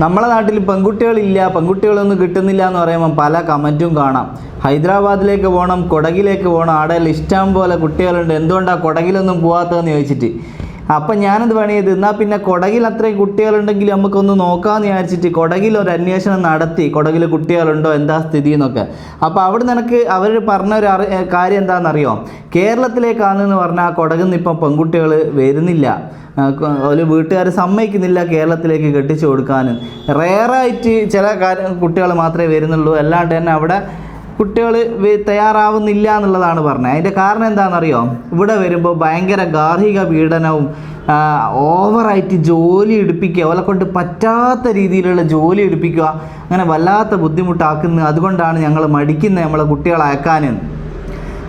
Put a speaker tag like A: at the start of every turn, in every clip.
A: നമ്മളെ നാട്ടിൽ പെൺകുട്ടികളില്ല പെൺകുട്ടികളൊന്നും കിട്ടുന്നില്ല എന്ന് പറയുമ്പോൾ പല കമന്റും കാണാം. ഹൈദരാബാദിലേക്ക് പോകണം കൊടകിലേക്ക് പോകണം അവിടെ ഇഷ്ടം പോലെ കുട്ടികളുണ്ട്. എന്തുകൊണ്ടാണ് കൊടകിലൊന്നും പോകാത്തതെന്ന് ചോദിച്ചിട്ട്? അപ്പം ഞാനെന്ത് പണി ചെയ്ത്? എന്നാൽ പിന്നെ കൊടകിൽ അത്രയും കുട്ടികളുണ്ടെങ്കിൽ നമുക്കൊന്ന് നോക്കാമെന്ന് വിചാരിച്ചിട്ട് കൊടകിൽ ഒരു അന്വേഷണം നടത്തി. കൊടകിൽ കുട്ടികളുണ്ടോ? എന്താ സ്ഥിതി എന്നൊക്കെ. അപ്പോൾ അവിടെ നിനക്ക് അവർ പറഞ്ഞ ഒരു അറി കാര്യം എന്താണെന്നറിയോ? കേരളത്തിലേക്കാണെന്ന് പറഞ്ഞാൽ കൊടകിൽ നിന്ന് ഇപ്പം പെൺകുട്ടികൾ വരുന്നില്ല. ഒരു വീട്ടുകാർ സമ്മതിക്കുന്നില്ല കേരളത്തിലേക്ക് കെട്ടിച്ചു കൊടുക്കാനും. റെയറായിട്ട് ചില കുട്ടികൾ മാത്രമേ വരുന്നുള്ളൂ. അല്ലാണ്ട് തന്നെ അവിടെ കുട്ടികൾ തയ്യാറാവുന്നില്ല എന്നുള്ളതാണ് പറഞ്ഞത്. അതിന്റെ കാരണം എന്താണെന്നറിയോ? ഇവിടെ വരുമ്പോൾ ഭയങ്കര ഗാർഹിക പീഡനവും ഓവറായിട്ട് ജോലി എടുപ്പിക്കുക അവരെ കൊണ്ട് പറ്റാത്ത രീതിയിലുള്ള ജോലി എടുപ്പിക്കുക അങ്ങനെ വല്ലാത്ത ബുദ്ധിമുട്ടാക്കുന്നത് അതുകൊണ്ടാണ് ഞങ്ങൾ മടിക്കുന്നത് നമ്മളെ കുട്ടികളെ അയക്കാനെന്ന്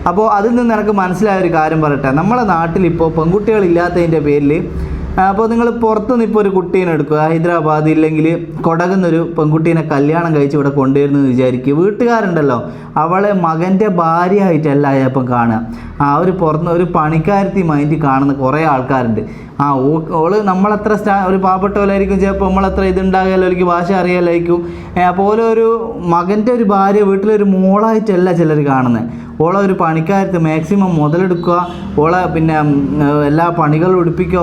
A: അപ്പോൾ അതിൽ നിന്ന് എനിക്ക് മനസ്സിലായ ഒരു കാര്യം പറയട്ടെ. നമ്മളെ നാട്ടിലിപ്പോൾ പെൺകുട്ടികളില്ലാത്തതിന്റെ പേരിൽ അപ്പോൾ നിങ്ങൾ പുറത്തുനിന്ന് ഇപ്പോൾ ഒരു കുട്ടീനെ എടുക്കുക ഹൈദരാബാദ് ഇല്ലെങ്കിൽ കൊടകുന്നൊരു പെൺകുട്ടീനെ കല്യാണം കഴിച്ച് ഇവിടെ കൊണ്ടുവരുന്നു എന്ന് വിചാരിക്കുക. വീട്ടുകാരുണ്ടല്ലോ അവളെ മകന്റെ ഭാര്യയായിട്ടല്ല അയപ്പം കാണുക. ആ ഒരു പുറത്ത് ഒരു പണിക്കാരത്തി മൈൻഡ് കാണുന്ന കുറേ ആൾക്കാരുണ്ട്. ആ ഓൾ നമ്മളത്ര സ്റ്റാ ഒരു പാവപ്പെട്ടവരായിരിക്കും ചിലപ്പോൾ നമ്മളത്ര ഇതുണ്ടാകില്ല എനിക്ക് ഭാഷ അറിയാലായിരിക്കും അപ്പോൾ ഒരു മകന്റെ ഒരു ഭാര്യ വീട്ടിലൊരു മോളായിട്ടല്ല ചിലർ കാണുന്നത് ഓളെ ഒരു പണിക്കാരത്ത് മാക്സിമം മുതലെടുക്കുക. ഓളെ പിന്നെ എല്ലാ പണികളും എടുപ്പിക്കുക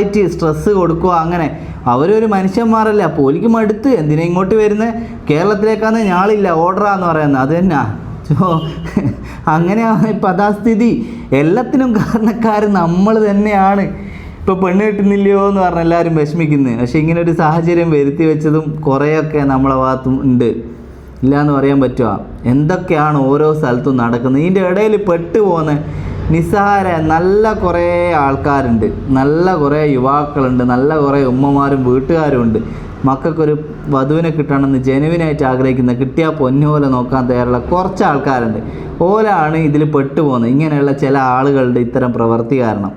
A: ഓവറായിട്ട് സ്ട്രെസ്സ് കൊടുക്കുക അങ്ങനെ. അവരൊരു മനുഷ്യന്മാരല്ല? അപ്പോൾ ഓലിക്ക് മടുത്ത്. എന്തിനാ ഇങ്ങോട്ട് വരുന്നത് കേരളത്തിലേക്കാന്ന് ഞാളില്ല ഓർഡറാന്ന് പറയുന്നത് അത് തന്നെ. അങ്ങനെയാണ് ഇപ്പം അതാ സ്ഥിതി. എല്ലാത്തിനും കാരണക്കാർ നമ്മൾ തന്നെയാണ്. ഇപ്പോൾ പെണ്ണ് കിട്ടുന്നില്ലയോ എന്ന് പറഞ്ഞ് എല്ലാവരും വിഷമിക്കുന്നത് പക്ഷേ ഇങ്ങനെ ഒരു സാഹചര്യം വരുത്തി വെച്ചതും കുറേയൊക്കെ നമ്മളെ ഭാഗത്തും ഉണ്ട്. ഇല്ല എന്ന് പറയാൻ പറ്റുമോ എന്തൊക്കെയാണ് ഓരോ സ്ഥലത്തും നടക്കുന്നത്? ഇതിന്റെ ഇടയിൽ പെട്ടുപോകുന്ന നിസ്സഹാര നല്ല കുറേ ആൾക്കാരുണ്ട്. നല്ല കുറേ യുവാക്കളുണ്ട്. നല്ല കുറേ ഉമ്മമാരും വീട്ടുകാരും ഉണ്ട്. മക്കൾക്കൊരു വധുവിനെ കിട്ടണമെന്ന് ജനുവിനായിട്ട് ആഗ്രഹിക്കുന്ന കിട്ടിയാൽ പൊന്നുപോലെ നോക്കാൻ തയ്യാറുള്ള കുറച്ച് ആൾക്കാരുണ്ട്. ഓലാണ് ഇതിൽ പെട്ടുപോകുന്നത്. ഇങ്ങനെയുള്ള ചില ആളുകളുടെ ഇത്തരം പ്രവൃത്തി കാരണം.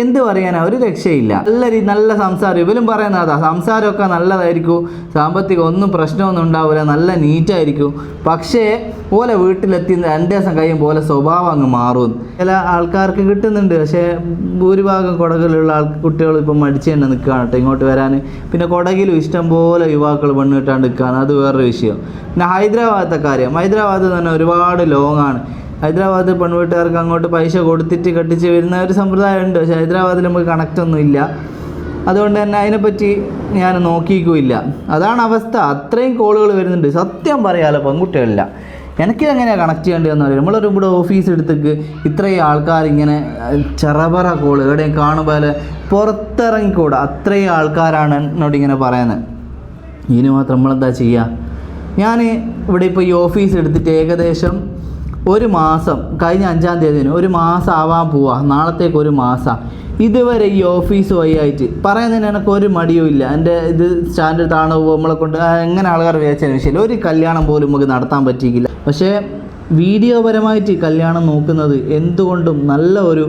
A: എന്ത് പറയാനാ? ഒരു രക്ഷയില്ല. നല്ല രീതി നല്ല സംസാരം. ഇവരും പറയുന്ന അതാ. സംസാരമൊക്കെ നല്ലതായിരിക്കും. സാമ്പത്തിക ഒന്നും പ്രശ്നമൊന്നും ഉണ്ടാവില്ല നല്ല നീറ്റായിരിക്കും. പക്ഷേ ഓലെ വീട്ടിലെത്തി രണ്ട് ദിവസം കഴിയുമ്പോൾ പോലെ സ്വഭാവം അങ്ങ് മാറും. ചില ആൾക്കാർക്ക് കിട്ടുന്നുണ്ട്. പക്ഷേ ഭൂരിഭാഗം കുടകളിലുള്ള ആൾ കുട്ടികൾ ഇപ്പം മടിച്ച് തന്നെ നിൽക്കുകയാണ് കേട്ടോ ഇങ്ങോട്ട് വരാൻ പിന്നെ കുടകിലും ഇഷ്ടം പോലെ യുവാക്കൾ പെണ്ണ് കിട്ടാണ്ട് നിൽക്കുകയാണ്. അത് വേറൊരു വിഷയം. പിന്നെ ഹൈദരാബാദത്തെ കാര്യം. ഹൈദരാബാദ് തന്നെ ഒരുപാട് ലോങ് ആണ് ഹൈദരാബാദ് പെൺവീട്ടുകാർക്ക് അങ്ങോട്ട് പൈസ കൊടുത്തിട്ട് കെട്ടിച്ച് വരുന്ന ഒരു സമ്പ്രദായം ഉണ്ട് പക്ഷേ ഹൈദരാബാദിൽ നമുക്ക് കണക്റ്റൊന്നും ഇല്ല അതുകൊണ്ട് തന്നെ അതിനെപ്പറ്റി ഞാൻ നോക്കിയിട്ടുമില്ല അതാണ് അവസ്ഥ. അത്രയും കോളുകൾ വരുന്നുണ്ട്. സത്യം പറയാലോ പെൺകുട്ടികളില്ല. എനിക്ക് എങ്ങനെയാണ് കണക്ട് ചെയ്യേണ്ടതെന്ന് അറിയാം നമ്മളൊരു ഇവിടെ ഓഫീസ് എടുത്തേക്ക് ഇത്രയും ആൾക്കാർ ഇങ്ങനെ ചെറപറ കോൾ എവിടെയും കാണുമ്പോൾ പുറത്തിറങ്ങിക്കൂടാ. അത്രയും ആൾക്കാരാണ് എന്നോട് ഇങ്ങനെ പറയുന്നത്. ഇതിന് മാത്രം നമ്മളെന്താ ചെയ്യുക ഞാൻ ഇവിടെ ഇപ്പോൾ ഈ ഓഫീസ് എടുത്തിട്ട് ഏകദേശം ഒരു മാസം കഴിഞ്ഞ അഞ്ചാം തീയതിന് ഒരു മാസം ആവാൻ പോവാ. നാളത്തേക്ക് ഒരു മാസം. ഇതുവരെ ഈ ഓഫീസ് വഴിയായിട്ട് പറയുന്നതിന് എനിക്ക് ഒരു മടിയും ഇല്ല. എന്റെ ഇത് സ്റ്റാൻഡേർഡ് താണു നമ്മളെ കൊണ്ട്? എങ്ങനെ ആൾക്കാർ വിചാരിച്ചതിന് വിഷയമില്ല. ഒരു കല്യാണം പോലും നമുക്ക് നടത്താൻ പറ്റിയില്ല പക്ഷേ വീഡിയോ പരമായിട്ട് കല്യാണം നോക്കുന്നത് എന്തുകൊണ്ടും നല്ല ഒരു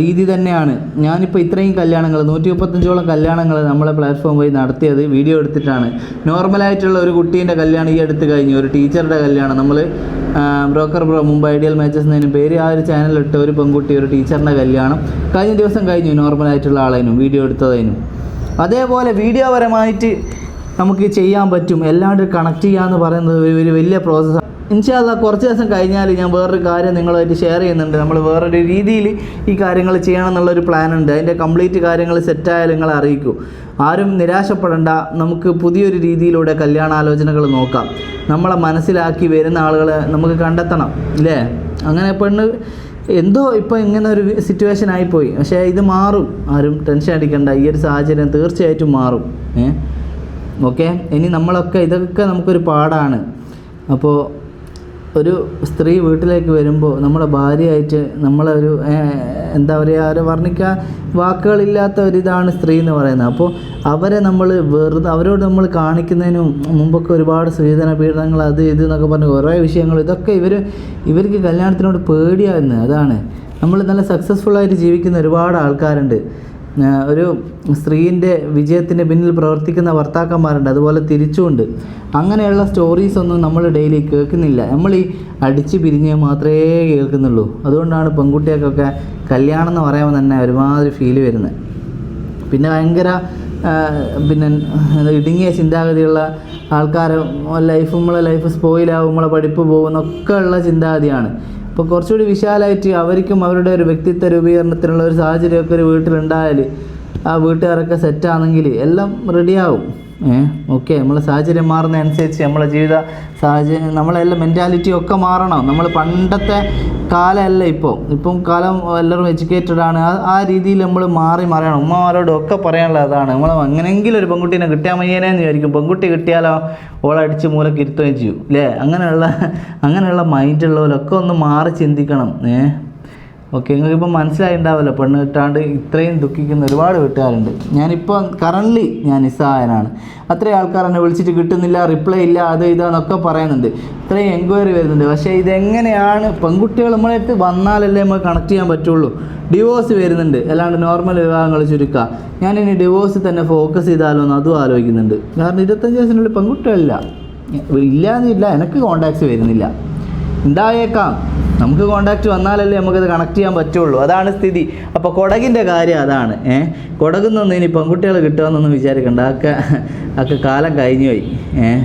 A: രീതി തന്നെയാണ്. ഞാനിപ്പോൾ ഇത്രയും കല്യാണങ്ങൾ നൂറ്റി മുപ്പത്തഞ്ചോളം കല്യാണങ്ങൾ നമ്മളെ പ്ലാറ്റ്ഫോം വഴി നടത്തിയത് വീഡിയോ എടുത്തിട്ടാണ്. നോർമലായിട്ടുള്ള ഒരു കുട്ടീന്റെ കല്യാണം ഈ അടുത്ത് കഴിഞ്ഞു. ഒരു ടീച്ചറുടെ കല്യാണം നമ്മൾ ബ്രോക്കർ ബ്രോ മുമ്പ് ഐഡിയൽ മാച്ചസ് എന്നതിന് പേര് ആ ഒരു ചാനലിട്ട് ഒരു പെൺകുട്ടി ഒരു ടീച്ചറിന്റെ കല്യാണം കഴിഞ്ഞ ദിവസം കഴിഞ്ഞു നോർമലായിട്ടുള്ള ആളേനും വീഡിയോ എടുത്തതിനും. അതേപോലെ വീഡിയോ പരമായിട്ട് നമുക്ക് ചെയ്യാൻ പറ്റും എല്ലാണ്ട് കണക്ട് ചെയ്യുക എന്ന് പറയുന്നത് ഒരു വലിയ പ്രോസസ്സാണ് ഇൻഷാല്ല കുറച്ച് ദിവസം കഴിഞ്ഞാൽ ഞാൻ വേറൊരു കാര്യം നിങ്ങളായിട്ട് ഷെയർ ചെയ്യുന്നുണ്ട്. നമ്മൾ വേറൊരു രീതിയിൽ ഈ കാര്യങ്ങൾ ചെയ്യണം എന്നുള്ളൊരു പ്ലാൻ ഉണ്ട് അതിന്റെ കംപ്ലീറ്റ് കാര്യങ്ങൾ സെറ്റായാൽ നിങ്ങളെ അറിയിക്കൂ. ആരും നിരാശപ്പെടേണ്ട. നമുക്ക് പുതിയൊരു രീതിയിലൂടെ കല്യാണാലോചനകൾ നോക്കാം. നമ്മളെ മനസ്സിലാക്കി വരുന്ന ആളുകളെ നമുക്ക് കണ്ടെത്തണം ഇല്ലേ? അങ്ങനെ പെണ്ണ് എന്തോ ഇപ്പോൾ ഇങ്ങനെ ഒരു സിറ്റുവേഷൻ ആയിപ്പോയി. പക്ഷേ ഇത് മാറും. ആരും ടെൻഷൻ അടിക്കണ്ട. ഈ ഒരു സാഹചര്യം തീർച്ചയായിട്ടും മാറും. ഏ? ഓക്കെ? ഇനി നമ്മളൊക്കെ ഇതൊക്കെ നമുക്കൊരു പാടാണ്. അപ്പോൾ ഒരു സ്ത്രീ വീട്ടിലേക്ക് വരുമ്പോൾ നമ്മളെ ഭാര്യയായിട്ട് നമ്മളെ ഒരു എന്താ പറയുക അവരെ വർണിക്കാൻ വാക്കുകളില്ലാത്ത ഒരിതാണ് സ്ത്രീ എന്ന് പറയുന്നത്. അപ്പോൾ അവരെ നമ്മൾ വെറുതെ അവരോട് നമ്മൾ കാണിക്കുന്നതിനും മുമ്പൊക്കെ ഒരുപാട് സ്ത്രീധന പീഡനങ്ങൾ അത് ഇത് എന്നൊക്കെ പറഞ്ഞ് കുറേ വിഷയങ്ങൾ ഇതൊക്കെ ഇവർ ഇവർക്ക് കല്യാണത്തിനോട് പേടിയാകുന്നത് അതാണ്. നമ്മൾ നല്ല സക്സസ്ഫുള്ളായിട്ട് ജീവിക്കുന്ന ഒരുപാട് ആൾക്കാരുണ്ട്. ഒരു സ്ത്രീന്റെ വിജയത്തിന് പിന്നിൽ പ്രവർത്തിക്കുന്ന ഭർത്താക്കന്മാരുണ്ട് അതുപോലെ തിരിച്ചുമുണ്ട്. അങ്ങനെയുള്ള സ്റ്റോറീസ് ഒന്നും നമ്മൾ ഡെയിലി കേൾക്കുന്നില്ല. നമ്മൾ ഈ അടിച്ച് പിരിഞ്ഞ് മാത്രമേ കേൾക്കുന്നുള്ളൂ. അതുകൊണ്ടാണ് പെൺകുട്ടികൾക്കൊക്കെ കല്യാണം എന്ന് പറയുമ്പോൾ തന്നെ ഒരുമാതിരി ഫീൽ വരുന്നത്. പിന്നെ ഭയങ്കര പിന്നെ ഇടുങ്ങിയ ചിന്താഗതിയുള്ള ആൾക്കാർ ലൈഫ് നമ്മളെ ലൈഫ് സ്പോയിലാവും നമ്മളെ പഠിപ്പ് പോകുന്നൊക്കെ ഉള്ള ചിന്താഗതിയാണ്. അപ്പോൾ കുറച്ചുകൂടി വിശാലമായിട്ട് അവർക്കും അവരുടെ ഒരു വ്യക്തിത്വ രൂപീകരണത്തിനുള്ള ഒരു സാഹചര്യമൊക്കെ ഒരു വീട്ടിലുണ്ടായാൽ ആ വീട്ടുകാരൊക്കെ സെറ്റാണെങ്കിൽ എല്ലാം റെഡിയാവും ഓക്കെ നമ്മളെ സാഹചര്യം മാറുന്നതനുസരിച്ച് നമ്മളെ ജീവിത സാഹചര്യം നമ്മളെല്ലാം മെന്റാലിറ്റി ഒക്കെ മാറണം. നമ്മൾ പണ്ടത്തെ കാലമല്ല ഇപ്പോൾ ഇപ്പം കാലം എല്ലാവരും എഡ്യൂക്കേറ്റഡ് ആണ്. ആ രീതിയിൽ നമ്മൾ മാറി മറിയണം ഉമ്മമാരോടും ഒക്കെ അതാണ്. നമ്മൾ എങ്ങനെയെങ്കിലും ഒരു പെൺകുട്ടീനെ കിട്ടിയാൽ മയ്യേനെന്ന് വിചാരിക്കും. പെൺകുട്ടി കിട്ടിയാലോ ഓളടിച്ച് മൂലക്ക് ഇരുത്തുകയും ചെയ്യും. അല്ലേ അങ്ങനെയുള്ള അങ്ങനെയുള്ള മൈൻഡുള്ളവരൊക്കെ ഒന്ന് മാറി ചിന്തിക്കണം. ഏഹ് ഓക്കെ നിങ്ങൾക്കിപ്പോൾ മനസ്സിലായിട്ടുണ്ടാവില്ല മനസ്സിലായി പെണ്ണ് കിട്ടാണ്ട് ഇത്രയും ദുഃഖിക്കുന്ന ഒരുപാട് വീട്ടുകാരുണ്ട്. ഞാനിപ്പോൾ കറന്റ്ലി ഞാൻ നിസ്സഹായനാണ്. അത്രയും ആൾക്കാർ എന്നെ വിളിച്ചിട്ട് കിട്ടുന്നില്ല റിപ്ലൈ ഇല്ല അത് ഇതാന്നൊക്കെ പറയുന്നുണ്ട്. ഇത്രയും എൻക്വയറി വരുന്നുണ്ട്. പക്ഷേ ഇതെങ്ങനെയാണ്? പെൺകുട്ടികൾ നമ്മളെ വന്നാലല്ലേ നമുക്ക് കണക്ട് ചെയ്യാൻ പറ്റുള്ളൂ. ഡിവോഴ്സ് വരുന്നുണ്ട്. അല്ലാണ്ട് നോർമൽ വിവാഹങ്ങൾ ചുരുക്കുക ഞാനിനി ഡിവോഴ്സ് തന്നെ ഫോക്കസ് ചെയ്താലോ എന്ന് അതും ആലോചിക്കുന്നുണ്ട്. കാരണം ഇരുപത്തഞ്ച് വയസ്സിനുള്ളിൽ പെൺകുട്ടികളില്ല. ഇല്ല എന്നില്ല എനിക്ക് കോണ്ടാക്ട്സ് വരുന്നില്ല. ഉണ്ടായേക്കാം നമുക്ക് കോണ്ടാക്ട് വന്നാലല്ലേ നമുക്കത് കണക്ട് ചെയ്യാൻ പറ്റുള്ളൂ. അതാണ് സ്ഥിതി. അപ്പോൾ കൊടകിന്റെ കാര്യം അതാണ്. ഏഹ് കൊടകുന്നൊന്നും ഇനി പെൺകുട്ടികൾ കിട്ടുമെന്നൊന്നും വിചാരിക്കണ്ട. അതൊക്കെ അതൊക്കെ കാലം കഴിഞ്ഞു പോയി ഏഹ്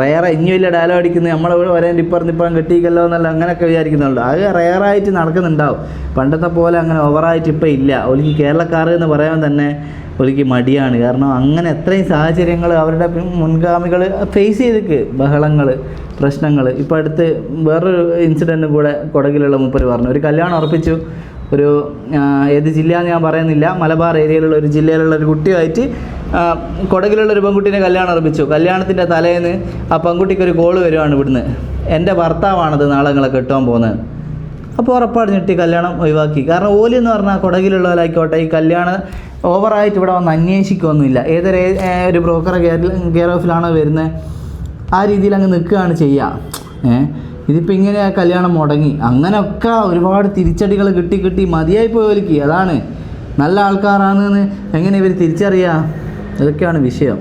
A: റയറ ഇനി വലിയ ഡയലോഗ് അടിക്കുന്നത് നമ്മളെ ഇവിടെ വരെ ഇപ്പറന്ന് ഇപ്പറം കെട്ടിക്കല്ലോ എന്നല്ല അങ്ങനെയൊക്കെ വിചാരിക്കുന്നുള്ളൂ അത് റെയറായിട്ട് നടക്കുന്നുണ്ടാവും. പണ്ടത്തെ പോലെ അങ്ങനെ ഓവറായിട്ട് ഇപ്പം ഇല്ല. ഒലിക്ക് കേരളക്കാർ എന്ന് പറയാൻ തന്നെ ഒലിക്ക് മടിയാണ്. കാരണം അങ്ങനെ എത്രയും സാഹചര്യങ്ങൾ അവരുടെ മുൻഗാമികൾ ഫേസ് ചെയ്തിക്ക്. ബഹളങ്ങൾ പ്രശ്നങ്ങൾ ഇപ്പോൾ അടുത്ത് വേറൊരു ഇൻസിഡന്റും കൂടെ കൊടകിലുള്ള മുപ്പർ പറഞ്ഞു. ഒരു കല്യാണം ഉറപ്പിച്ചു. ഒരു ഏത് ജില്ലയെന്ന് ഞാൻ പറയുന്നില്ല. മലബാർ ഏരിയയിലുള്ള ഒരു ജില്ലയിലുള്ള ഒരു കുട്ടിയായിട്ട് കൊടകിലുള്ള ഒരു പെൺകുട്ടീനെ കല്യാണം അർപ്പിച്ചു. കല്യാണത്തിന്റെ തലേന്ന് ആ പെൺകുട്ടിക്ക് ഒരു കോൾ വരുവാണ് ഇവിടുന്ന്. എന്റെ ഭർത്താവാണത് നാളെ നിങ്ങളെ കെട്ടാൻ പോകുന്നത്. അപ്പോൾ ഉറപ്പാട് ഞെട്ടി കല്യാണം ഒഴിവാക്കി. കാരണം ഓലി എന്ന് പറഞ്ഞാൽ കൊടകിലുള്ളവരായിക്കോട്ടെ ഈ കല്യാണം ഓവറായിട്ട് ഇവിടെ വന്ന് അന്വേഷിക്കുകയൊന്നുമില്ല ഏതൊരു ഒരു ബ്രോക്കറെ കെയർ കെയർ ഓഫിലാണോ വരുന്നത്? ആ രീതിയിൽ അങ്ങ് നിൽക്കുകയാണ് ചെയ്യുക ഏ? ഇതിപ്പോൾ ഇങ്ങനെ ആ കല്യാണം മുടങ്ങി. അങ്ങനെയൊക്കെ ഒരുപാട് തിരിച്ചടികൾ കിട്ടി കിട്ടി മതിയായി പോയവർക്ക് അതാണ്. നല്ല ആൾക്കാരാണെന്ന് എങ്ങനെ ഇവർ തിരിച്ചറിയുക ഇതൊക്കെയാണ് വിഷയം.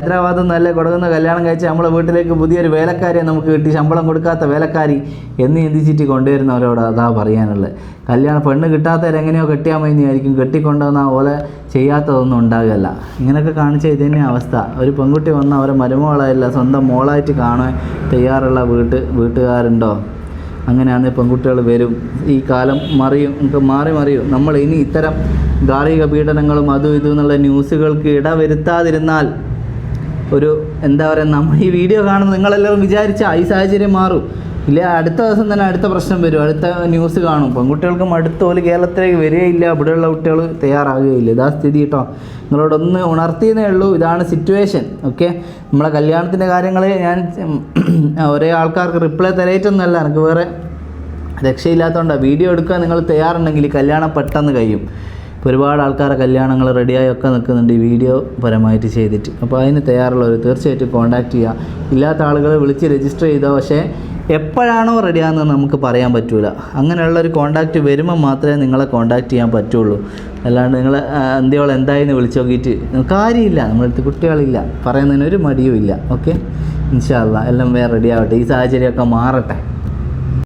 A: ഹൈദരാബാദിൽ നിന്നല്ലേ കൊടുക്കുന്ന കല്യാണം കഴിച്ച് നമ്മളെ വീട്ടിലേക്ക് പുതിയൊരു വേലക്കാരിയെ നമുക്ക് കിട്ടി ശമ്പളം കൊടുക്കാത്ത വേലക്കാരി എന്ന് ചിന്തിച്ചിട്ട് കൊണ്ടുവരുന്നവരോട് അതാ പറയാനുള്ളത്. കല്യാണം പെണ്ണ് കിട്ടാത്തവരെങ്ങനെയോ കെട്ടിയാൽ മതി ആയിരിക്കും കെട്ടിക്കൊണ്ടുവന്ന പോലെ ചെയ്യാത്തതൊന്നും ഉണ്ടാകുകയല്ല. ഇങ്ങനെയൊക്കെ കാണിച്ച ഇത് തന്നെ അവസ്ഥ. ഒരു പെൺകുട്ടി വന്ന അവരെ മരുമകളായില്ല സ്വന്തം മോളായിട്ട് കാണാൻ തയ്യാറുള്ള വീട്ട് വീട്ടുകാരുണ്ടോ? അങ്ങനെയാണ് പെൺകുട്ടികൾ വരും. ഈ കാലം മറിയും നമുക്ക് മാറി മറിയും. നമ്മൾ ഇനി ഇത്തരം ഗാർഹിക പീഡനങ്ങളും അതും ഇതും എന്നുള്ള ന്യൂസുകൾക്ക് ഇടവരുത്താതിരുന്നാൽ ഒരു എന്താ പറയുക നമ്മൾ ഈ വീഡിയോ കാണുന്ന നിങ്ങളെല്ലാവരും വിചാരിച്ചാൽ ഈ സാഹചര്യം മാറും. ഇല്ല അടുത്ത ദിവസം തന്നെ അടുത്ത പ്രശ്നം വരും. അടുത്ത ന്യൂസ് കാണും. പെൺകുട്ടികൾക്കും അടുത്ത പോലെ കേരളത്തിലേക്ക് വരികയില്ല. ഇവിടെയുള്ള കുട്ടികൾ തയ്യാറാകുകയില്ല. ഇതാ സ്ഥിതി കേട്ടോ നിങ്ങളോടൊന്ന് ഉണർത്തിയെന്നേ ഉള്ളൂ. ഇതാണ് സിറ്റുവേഷൻ ഓക്കെ നമ്മളെ കല്യാണത്തിന്റെ കാര്യങ്ങൾ ഞാൻ ഒരേ ആൾക്കാർക്ക് റിപ്ലൈ തരയിട്ടൊന്നുമല്ല എനിക്ക് വേറെ രക്ഷയില്ലാത്തതുകൊണ്ടാണ് വീഡിയോ എടുക്കാൻ നിങ്ങൾ തയ്യാറുണ്ടെങ്കിൽ കല്യാണം പെട്ടെന്ന് കഴിയും. ഒരുപാട് ആൾക്കാരെ കല്യാണങ്ങൾ റെഡിയായി ഒക്കെ നിൽക്കുന്നുണ്ട് ഈ വീഡിയോ പരമായിട്ട് ചെയ്തിട്ട്. അപ്പോൾ അതിന് തയ്യാറുള്ളവർ തീർച്ചയായിട്ടും കോൺടാക്ട് ചെയ്യുക ഇല്ലാത്ത ആളുകളെ വിളിച്ച് രജിസ്റ്റർ ചെയ്തോ പക്ഷേ എപ്പോഴാണോ റെഡിയാകുന്നത് നമുക്ക് പറയാൻ പറ്റൂല. അങ്ങനെയുള്ള ഒരു കോൺടാക്റ്റ് വരുമ്പോൾ മാത്രമേ നിങ്ങളെ കോൺടാക്റ്റ് ചെയ്യാൻ പറ്റുള്ളൂ. അല്ലാണ്ട് നിങ്ങൾ എന്തിയോളം എന്തായെന്ന് വിളിച്ചു നോക്കിയിട്ട് കാര്യമില്ല. നമ്മളടുത്ത് കുട്ടികളില്ല. പറയുന്നതിന് ഒരു മടിയും ഇല്ല ഓക്കെ ഇൻഷാല്ല എല്ലാം വേറെ റെഡിയാവട്ടെ ഈ സാഹചര്യമൊക്കെ മാറട്ടെ.